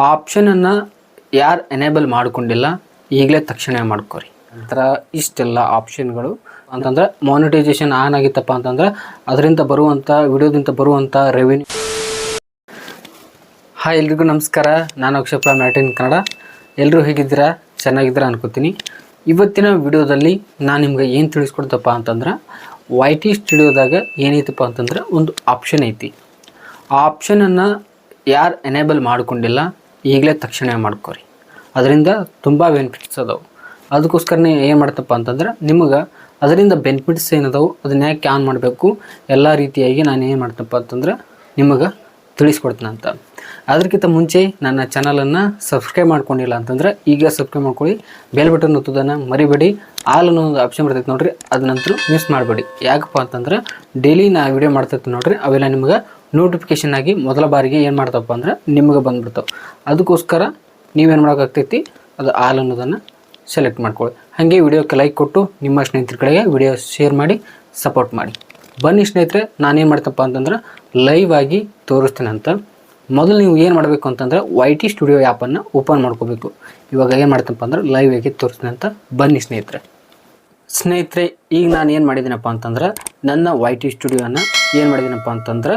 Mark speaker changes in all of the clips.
Speaker 1: ಆ ಆಪ್ಷನನ್ನು ಯಾರು ಎನೇಬಲ್ ಮಾಡ್ಕೊಂಡಿಲ್ಲ, ಈಗಲೇ ತಕ್ಷಣ ಮಾಡ್ಕೊರಿ. ನಂತರ ಇಷ್ಟೆಲ್ಲ ಆಪ್ಷನ್ಗಳು ಅಂತಂದ್ರೆ ಮಾನಿಟೈಸೇಷನ್ ಆನ್ ಆಗಿತ್ತಪ್ಪ ಅಂತಂದ್ರೆ ಅದರಿಂದ ಬರುವಂಥ ವಿಡಿಯೋದಿಂದ ಬರುವಂಥ ರೆವಿನ್ಯೂ ಹಾಯ್ ಎಲ್ರಿಗೂ ನಮಸ್ಕಾರ. ನಾನು ಅಕ್ಷಪ್ರ ಮ್ಯಾಟಿನ್ ಕನ್ನಡ. ಎಲ್ಲರೂ ಹೇಗಿದ್ದೀರಾ? ಚೆನ್ನಾಗಿದ್ದೀರಾ ಅನ್ಕೋತೀನಿ. ಇವತ್ತಿನ ವಿಡಿಯೋದಲ್ಲಿ ನಾನು ನಿಮ್ಗೆ ಏನು ತಿಳಿಸ್ಕೊಡ್ತಪ್ಪ ಅಂತಂದ್ರೆ ವೈ ಟಿ ಸ್ಟುಡಿಯೋದಾಗ ಏನೈತಪ್ಪ ಅಂತಂದ್ರೆ ಒಂದು ಆಪ್ಷನ್ ಐತಿ. ಆ ಆಪ್ಷನನ್ನು ಯಾರು ಎನೇಬಲ್ ಮಾಡ್ಕೊಂಡಿಲ್ಲ ಈಗಲೇ ತಕ್ಷಣ ಮಾಡ್ಕೊರಿ. ಅದರಿಂದ ತುಂಬ ಬೆನಿಫಿಟ್ಸ್ ಅದಾವೆ. ಅದಕ್ಕೋಸ್ಕರನೇ ಏನು ಮಾಡ್ತಪ್ಪ ಅಂತಂದ್ರೆ, ನಿಮಗೆ ಅದರಿಂದ ಬೆನಿಫಿಟ್ಸ್ ಏನದಾವು, ಅದನ್ನ ಯಾಕೆ ಆನ್ ಮಾಡಬೇಕು, ಎಲ್ಲ ರೀತಿಯಾಗಿ ನಾನು ಏನು ಮಾಡ್ತಪ್ಪ ಅಂತಂದ್ರೆ, ನಿಮಗೆ ತಿಳಿಸ್ಕೊಡ್ತೀನಿ ಅಂತ. ಅದಕ್ಕಿಂತ ಮುಂಚೆ ನನ್ನ ಚಾನಲನ್ನು ಸಬ್ಸ್ಕ್ರೈಬ್ ಮಾಡ್ಕೊಂಡಿಲ್ಲ ಅಂತಂದ್ರೆ, ಈಗ ಸಬ್ಸ್ಕ್ರೈಬ್ ಮಾಡ್ಕೊಳ್ಳಿ. ಬೇಲ್ ಬಟನ್ ಒತ್ತೋದನ್ನು ಮರಿಬೇಡಿ. ಆಲ್ ಅನ್ನೋ ಒಂದು ಆಪ್ಷನ್ ಬರ್ತೈತೆ ನೋಡಿರಿ ಅದ ನಂತರ ಮಿಸ್ ಮಾಡಬೇಡಿ. ಯಾಕಪ್ಪ ಅಂತಂದ್ರೆ ಡೈಲಿ ನಾ ವಿಡಿಯೋ ಮಾಡ್ತೈತೆ ನೋಡಿರಿ, ಅವೆಲ್ಲ ನಿಮ್ಗೆ ನೋಟಿಫಿಕೇಶನ್ ಆಗಿ ಮೊದಲ ಬಾರಿಗೆ ಏನು ಮಾಡ್ತಪ್ಪ ಅಂದ್ರೆ ನಿಮಗೆ ಬಂದ್ಬಿಡ್ತಾವೆ. ಅದಕ್ಕೋಸ್ಕರ ನೀವೇನು ಮಾಡೋಕ್ಕಾಗ್ತೈತಿ? ಅದು ಆಲ್ ಅನ್ನೋದನ್ನು ಸೆಲೆಕ್ಟ್ ಮಾಡ್ಕೊಳ್ಳಿ. ಹಾಗೆ ವಿಡಿಯೋಕ್ಕೆ ಲೈಕ್ ಕೊಟ್ಟು ನಿಮ್ಮ ಸ್ನೇಹಿತರ ಕಡೆಗೆ ವಿಡಿಯೋ ಶೇರ್ ಮಾಡಿ ಸಪೋರ್ಟ್ ಮಾಡಿ. ಬನ್ನಿ ಸ್ನೇಹಿತರೆ, ನಾನೇನು ಮಾಡ್ತಪ್ಪ ಅಂತಂದ್ರೆ ಲೈವ್ ಆಗಿ ತೋರಿಸ್ತೇನೆ ಅಂತ. ಮೊದಲು ನೀವು ಏನು ಮಾಡಬೇಕು ಅಂತಂದ್ರೆ ವೈ ಟಿ ಸ್ಟುಡಿಯೋ ಆ್ಯಪನ್ನು ಓಪನ್ ಮಾಡ್ಕೋಬೇಕು. ಇವಾಗ ಏನು ಮಾಡ್ತಪ್ಪ ಅಂದ್ರೆ ಲೈವ್ ಆಗಿ ತೋರಿಸ್ತೇನೆ ಅಂತ. ಬನ್ನಿ ಸ್ನೇಹಿತರೆ. ಸ್ನೇಹಿತರೆ, ಈಗ ನಾನು ಏನು ಮಾಡಿದ್ದೀನಪ್ಪ ಅಂತಂದ್ರೆ ನನ್ನ ವೈ ಟಿ ಸ್ಟುಡಿಯೋನ ಏನು ಮಾಡಿದ್ದೀನಪ್ಪ ಅಂತಂದ್ರೆ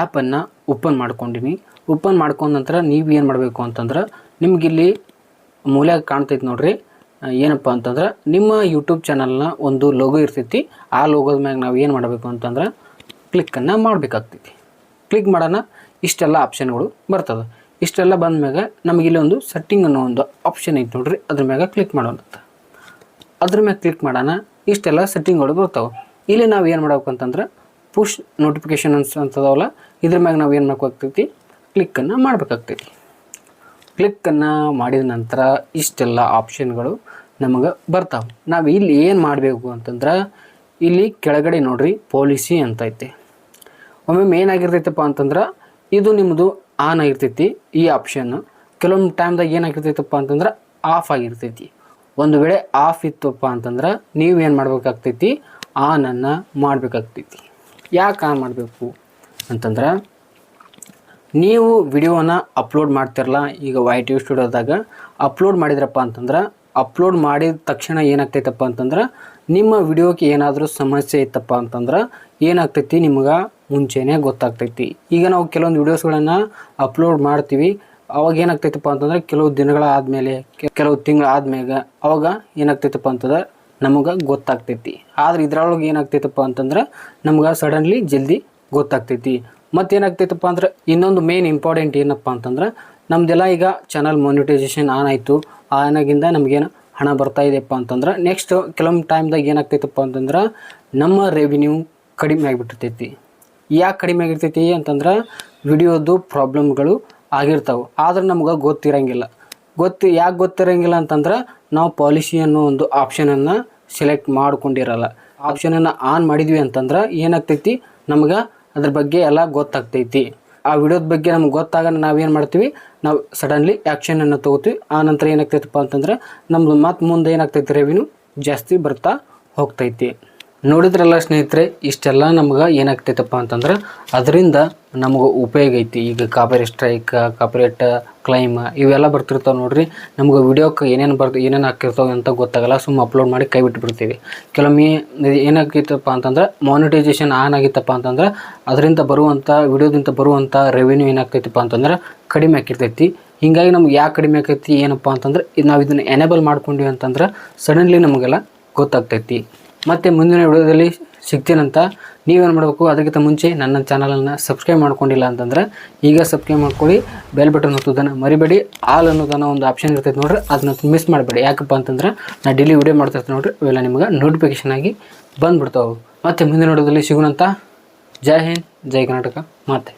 Speaker 1: ಆ್ಯಪನ್ನು ಓಪನ್ ಮಾಡ್ಕೊಂಡಿನಿ. ಓಪನ್ ಮಾಡ್ಕೊಂಡ ನಂತರ ನೀವು ಏನು ಮಾಡಬೇಕು ಅಂತಂದ್ರೆ ನಿಮಗಿಲ್ಲಿ ಮೂಲ್ಯಾಗ ಕಾಣ್ತೈತೆ ನೋಡ್ರಿ. ಏನಪ್ಪ ಅಂತಂದ್ರೆ ನಿಮ್ಮ ಯೂಟ್ಯೂಬ್ ಚಾನಲ್ನ ಒಂದು ಲೋಗೋ ಇರ್ತೈತಿ. ಆ ಲೋಗೋದ ಮ್ಯಾಗ ನಾವು ಏನು ಮಾಡಬೇಕು ಅಂತಂದ್ರೆ ಕ್ಲಿಕ್ಕನ್ನು ಮಾಡಬೇಕಾಗ್ತೈತಿ. ಕ್ಲಿಕ್ ಮಾಡೋಣ, ಇಷ್ಟೆಲ್ಲ ಆಪ್ಷನ್ಗಳು ಬರ್ತದೆ. ಇಷ್ಟೆಲ್ಲ ಬಂದ ಮ್ಯಾಗ ನಮಗಿಲ್ಲಿ ಒಂದು ಸೆಟ್ಟಿಂಗ್ ಅನ್ನೋ ಒಂದು ಆಪ್ಷನ್ ಐತಿ ನೋಡ್ರಿ. ಅದ್ರ ಮ್ಯಾಗ ಕ್ಲಿಕ್ ಮಾಡೋಣ ಅದ್ರ ಮ್ಯಾಗ ಕ್ಲಿಕ್ ಮಾಡೋಣ, ಇಷ್ಟೆಲ್ಲ ಸೆಟ್ಟಿಂಗ್ಗಳು ಬರ್ತಾವೆ. ಇಲ್ಲಿ ನಾವು ಏನು ಮಾಡ್ಬೇಕು ಅಂತಂದ್ರೆ ಪುಷ್ ನೋಟಿಫಿಕೇಶನ್ ಅನ್ಸ್ ಅಂತದವಲ್ಲ, ಇದ್ರ ಮ್ಯಾಗ ನಾವು ಏನು ಮಾಡ್ಬೇಕಾಗ್ತೈತಿ ಕ್ಲಿಕ್ಕನ್ನು ಮಾಡಬೇಕಾಗ್ತೈತಿ. ಕ್ಲಿಕ್ಕನ್ನು ಮಾಡಿದ ನಂತರ ಇಷ್ಟೆಲ್ಲ ಆಪ್ಷನ್ಗಳು ನಮಗೆ ಬರ್ತಾವೆ. ನಾವು ಇಲ್ಲಿ ಏನು ಮಾಡಬೇಕು ಅಂತಂದ್ರೆ, ಇಲ್ಲಿ ಕೆಳಗಡೆ ನೋಡ್ರಿ ಪಾಲಿಸಿ ಅಂತ ಐತೆ. ಒಮ್ಮೊಮ್ಮೆ ಏನಾಗಿರ್ತೈತಪ್ಪ ಅಂತಂದ್ರೆ, ಇದು ನಿಮ್ಮದು ಆನ್ ಆಗಿರ್ತೈತಿ ಈ ಆಪ್ಷನ್ನು ಕೆಲವೊಂದು ಟೈಮ್ದಾಗ ಏನಾಗಿರ್ತೈತಪ್ಪ ಅಂತಂದ್ರೆ ಆಫ್ ಆಗಿರ್ತೈತಿ. ಒಂದು ವೇಳೆ ಆಫ್ ಇತ್ತಪ್ಪ ಅಂತಂದ್ರೆ, ನೀವು ಏನು ಮಾಡ್ಬೇಕಾಗ್ತೈತಿ? ಆನನ್ನು ಮಾಡಬೇಕಾಗ್ತೈತಿ. ಯಾಕೆ ಆನ್ ಮಾಡಬೇಕು ಅಂತಂದ್ರೆ ನೀವು ವಿಡಿಯೋನ ಅಪ್ಲೋಡ್ ಮಾಡ್ತಿರಲ್ಲ ಈಗ ವೈ ಟಿ ವಿ ಸ್ಟುಡಿಯೋದಾಗ ಅಪ್ಲೋಡ್ ಮಾಡಿದ್ರಪ್ಪ ಅಂತಂದ್ರೆ ಅಪ್ಲೋಡ್ ಮಾಡಿದ ತಕ್ಷಣ ಏನಾಗ್ತೈತಪ್ಪ ಅಂತಂದ್ರೆ ನಿಮ್ಮ ವಿಡಿಯೋಕ್ಕೆ ಏನಾದರೂ ಸಮಸ್ಯೆ ಇತ್ತಪ್ಪ ಅಂತಂದ್ರೆ ಏನಾಗ್ತೈತಿ ನಿಮ್ಗೆ ಮುಂಚೆನೇ ಗೊತ್ತಾಗ್ತೈತಿ. ಈಗ ನಾವು ಕೆಲವೊಂದು ವಿಡಿಯೋಸ್ಗಳನ್ನು ಅಪ್ಲೋಡ್ ಮಾಡ್ತೀವಿ. ಅವಾಗ ಏನಾಗ್ತೈತಪ್ಪ ಅಂತಂದ್ರೆ ಕೆಲವು ದಿನಗಳ ಆದಮೇಲೆ ಕೆಲವು ತಿಂಗಳಾದ್ಮೇಲೆ ಅವಾಗ ಏನಾಗ್ತೈತಪ್ಪ ಅಂತಂದ್ರೆ ನಮಗೆ ಗೊತ್ತಾಗ್ತೈತಿ. ಆದ್ರೆ ಇದ್ರೊಳಗೆ ಏನಾಗ್ತೈತಪ್ಪ ಅಂತಂದ್ರೆ ನಮ್ಗೆ ಸಡನ್ಲಿ ಜಲ್ದಿ ಗೊತ್ತಾಗ್ತೈತಿ. ಮತ್ತೇನಾಗ್ತೈತಪ್ಪ ಅಂದ್ರೆ ಇನ್ನೊಂದು ಮೇನ್ ಇಂಪಾರ್ಟೆಂಟ್ ಏನಪ್ಪ ಅಂತಂದ್ರೆ ನಮ್ದೆಲ್ಲ ಈಗ ಚಾನಲ್ ಮಾನಿಟೈಸೇಷನ್ ಆನ್ ಆಯಿತು. ಆನಾಗಿಂದ ನಮಗೇನು ಹಣ ಬರ್ತಾ ಇದೆಯಪ್ಪ ಅಂತಂದ್ರೆ ನೆಕ್ಸ್ಟ್ ಕೆಲವೊಂದು ಟೈಮ್ದಾಗ ಏನಾಗ್ತೈತಪ್ಪ ಅಂತಂದ್ರೆ ನಮ್ಮ ರೆವಿನ್ಯೂ ಕಡಿಮೆ ಆಗಿಬಿಟ್ಟಿರ್ತೈತಿ. ಯಾಕೆ ಕಡಿಮೆ ಆಗಿರ್ತೈತಿ ಅಂತಂದ್ರೆ ವಿಡಿಯೋದು ಪ್ರಾಬ್ಲಮ್ಗಳು ಆಗಿರ್ತಾವೆ. ಆದ್ರೆ ನಮ್ಗೆ ಗೊತ್ತಿರಂಗಿಲ್ಲ. ಗೊತ್ತು ಯಾಕೆ ಗೊತ್ತಿರಂಗಿಲ್ಲ ಅಂತಂದ್ರೆ ನಾವು ಪಾಲಿಸಿ ಅನ್ನೋ ಒಂದು ಆಪ್ಷನನ್ನು ಸೆಲೆಕ್ಟ್ ಮಾಡಿಕೊಂಡಿರಲ್ಲ. ಆಪ್ಷನನ್ನು ಆನ್ ಮಾಡಿದ್ವಿ ಅಂತಂದ್ರೆ ಏನಾಗ್ತೈತಿ? ನಮ್ಗೆ ಅದ್ರ ಬಗ್ಗೆ ಎಲ್ಲ ಗೊತ್ತಾಗ್ತೈತಿ. ಆ ವಿಡಿಯೋದ ಬಗ್ಗೆ ನಮ್ಗೆ ಗೊತ್ತಾಗ ನಾವೇನು ಮಾಡ್ತೀವಿ? ನಾವು ಸಡನ್ಲಿ ಆ್ಯಕ್ಷನನ್ನು ತೊಗೋತೀವಿ. ಆ ನಂತರ ಏನಾಗ್ತೈತಪ್ಪ ಅಂತಂದ್ರೆ ನಮ್ಮದು ಮತ್ತೆ ಮುಂದೆ ಏನಾಗ್ತೈತಿ? ರೆವಿನ್ಯೂ ಜಾಸ್ತಿ ಬರ್ತಾ ಹೋಗ್ತೈತಿ. ನೋಡಿದ್ರಲ್ಲ ಸ್ನೇಹಿತರೆ, ಇಷ್ಟೆಲ್ಲ ನಮ್ಗೆ ಏನಾಗ್ತೈತಪ್ಪ ಅಂತಂದ್ರೆ ಅದರಿಂದ ನಮಗೆ ಉಪಯೋಗ ಐತಿ. ಈಗ ಕಾಪರಿ ಸ್ಟ್ರೈಕ್ ಕಾಪರೇಟ್ ಕ್ಲೈಮ್ ಇವೆಲ್ಲ ಬರ್ತಿರ್ತಾವೆ ನೋಡ್ರಿ. ನಮ್ಗೆ ವಿಡಿಯೋಕ್ಕೆ ಏನೇನು ಬರ್ತ ಏನೇನು ಹಾಕಿರ್ತಾವೆ ಅಂತ ಗೊತ್ತಾಗಲ್ಲ ಸುಮ್ಮನೆ ಅಪ್ಲೋಡ್ ಮಾಡಿ ಕೈ ಬಿಟ್ಬಿಡ್ತೀವಿ ಕೆಲವೊಮ್ಮೆ ಏನಾಗಿತ್ತಪ್ಪ ಅಂತಂದ್ರೆ ಮಾನಿಟೈಸೇಷನ್ ಆನ್ ಆಗಿತ್ತಪ್ಪ ಅಂತಂದ್ರೆ ಅದರಿಂದ ಬರುವಂಥ ವಿಡಿಯೋದಿಂದ ಬರುವಂಥ ರೆವಿನ್ಯೂ ಏನಾಗ್ತೈತಪ್ಪ ಅಂತಂದ್ರೆ ಕಡಿಮೆ ಆಗಿರ್ತೈತಿ. ಹೀಗಾಗಿ ನಮ್ಗೆ ಯಾಕೆ ಕಡಿಮೆ ಆಕೈತಿ ಏನಪ್ಪ ಅಂತಂದ್ರೆ ನಾವು ಇದನ್ನು ಎನೇಬಲ್ ಮಾಡ್ಕೊಂಡ್ವಿ ಅಂತಂದ್ರೆ ಸಡನ್ಲಿ ನಮಗೆಲ್ಲ ಗೊತ್ತಾಗ್ತೈತಿ. ಮತ್ತು ಮುಂದಿನ ವಿಡಿಯೋದಲ್ಲಿ ಸಿಗ್ತೀನಂತ ನೀವೇನು ಮಾಡಬೇಕು ಅದಕ್ಕಿಂತ ಮುಂಚೆ ನನ್ನ ಚಾನಲನ್ನು ಸಬ್ಸ್ಕ್ರೈಬ್ ಮಾಡ್ಕೊಂಡಿಲ್ಲ ಅಂತಂದ್ರೆ ಈಗ ಸಬ್ಸ್ಕ್ರೈಬ್ ಮಾಡ್ಕೊಳ್ಳಿ, ಬೆಲ್ ಬಟನ್ ಒತ್ತೋದನ್ನು ಮರಿಬೇಡಿ ಆಲ್ ಅನ್ನೋದನ್ನ ಒಂದು ಆಪ್ಷನ್ ಇರ್ತೈತೆ ನೋಡ್ರಿ, ಅದನ್ನ ಮಿಸ್ ಮಾಡಬೇಡಿ. ಯಾಕಪ್ಪ ಅಂತಂದ್ರೆ ನಾ ಡೈಲಿ ವಿಡಿಯೋ ಮಾಡ್ತಿರ್ತೀನಿ ನೋಡ್ರಿ, ಇವೆಲ್ಲ ನಿಮ್ಗೆ ನೋಟಿಫಿಕೇಶನ್ ಆಗಿ ಬಂದುಬಿಡ್ತಾವೆ. ಮತ್ತು ಮುಂದಿನ ವಿಡಿಯೋದಲ್ಲಿ ಸಿಗೋಣಂತ, ಜೈ ಹಿಂದ್, ಜೈ ಕರ್ನಾಟಕ ಮತ್ತೆ